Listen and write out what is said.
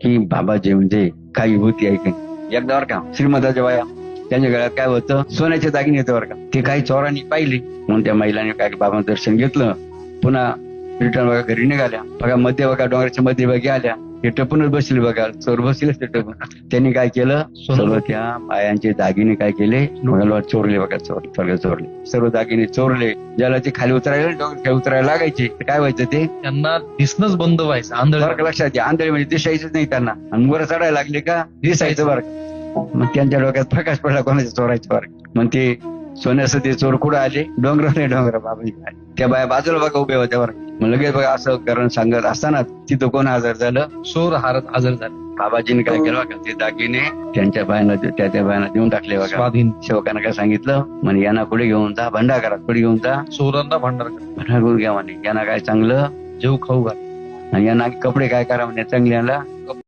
की बाबाजी म्हणजे काही होती आहे की नाही. एकदा बरं का श्रीमंताच्या बाया त्यांच्या गळ्यात काय होतं? सोन्याचे दागिने येतं बरं का. ते काही चोरांनी पाहिले. म्हणून त्या महिलांनी काय बाबांचं दर्शन घेतलं. पुन्हा रिटर्न बघा घरी निघाल्या. बघा मध्ये बघा डोंगराच्या मध्ये बघा आल्या. टपूनच बसले बघा. चोर बसलेच ते टपून त्यांनी काय केलं? सर्व त्या बायांचे दागिने काय केले? चोरले बघा चोर सगळे चोरले. सर्व दागिने चोरले. ज्याला ते खाली उतरायला डोंगर खाली उतरायला लागायचे. काय व्हायचं ते? त्यांना दिसणंच बंद व्हायचं आंधळ. लक्षात घ्या. आंधळी म्हणजे दिसायचंच नाही त्यांना. आणि वर चढायला लागले का? दिसायचं बरं. मग त्यांच्या डोक्यात प्रकाश पडला कोणाच्या चोरायच्या बरं. मग ते सोन्याचं ते चोर कुठं आले? डोंगर नाही डोंगर बाबा त्या बाया बाजूला बघा उभे होत्या बरं. मग लगेच बघा असं कारण सांगत असताना तिथं कोण हजर झालं? चोर हारत हजर झाले. बाबाजीने काय केलं बघा? ते दागिने त्यांच्या बायांना त्या त्या बायांना देऊन टाकले बघा. स्वाधीन. सेवकांना काय सांगितलं? म्हणे यांना पुढे घेऊन जा भंडारात पुढे घेऊन जा. चोरांना भांडार करा. भंडार करून घ्या म्हणे. यांना काय चांगलं? जेव खाऊ घाल. आणि यांना कपडे काय करा म्हणे चांगल्याला